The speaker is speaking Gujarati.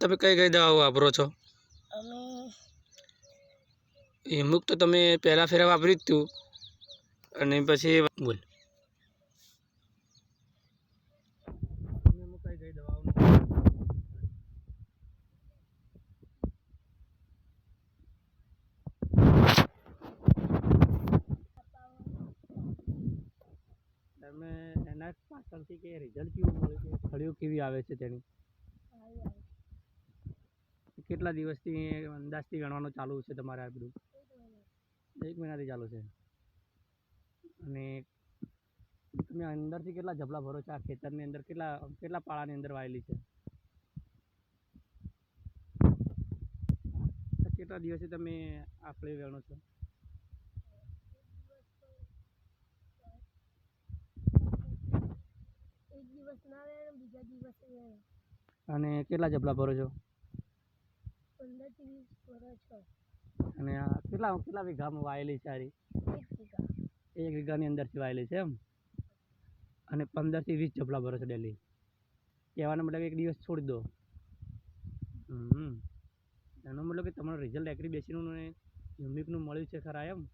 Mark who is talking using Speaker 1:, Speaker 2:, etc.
Speaker 1: તમે કઈ કઈ દવાઓ વાપરો છો?
Speaker 2: અમે
Speaker 1: હિમુક તો તમે પહેલા ફેરા વાપરી જ તું. અને પછી બોલ. તમે અમુક કઈ કઈ દવાઓનો તમે એના પાછળથી કે રિઝલ્ટ કેવું મળે છે? ફળીઓ કેવી આવે છે તેની? કેટલા દિવસથી અંદાજથી ગણવાનું ચાલુ છે તમારે આ બધું? એક મહિનાથી ચાલુ છે. અને તમે અંદરથી કેટલા જબલા ભરો છો? આ ખેતરની અંદર કેટલા કેટલા પાળાની અંદર વાયેલી છે? કેટલા દિવસે તમે આ ફળી વેણો છો? અને કેટલા જબલા ભરો છો
Speaker 2: પંદરથી વીસ વર્ષ છે
Speaker 1: અને આ કેટલા કેટલા વીઘામાં વાયેલી છે આરી?
Speaker 2: એક
Speaker 1: વીઘાની અંદરથી વાયેલી છે એમ? અને પંદરથી વીસ જબલા ભરો છો ડેલી. કહેવાનો મતલબ એક દિવસ છોડી દો. હમ. એનો મતલબ કે તમારું રિઝલ્ટ એગ્રી બેસીનું યુનિકનું મળ્યું છે ખરા એમ?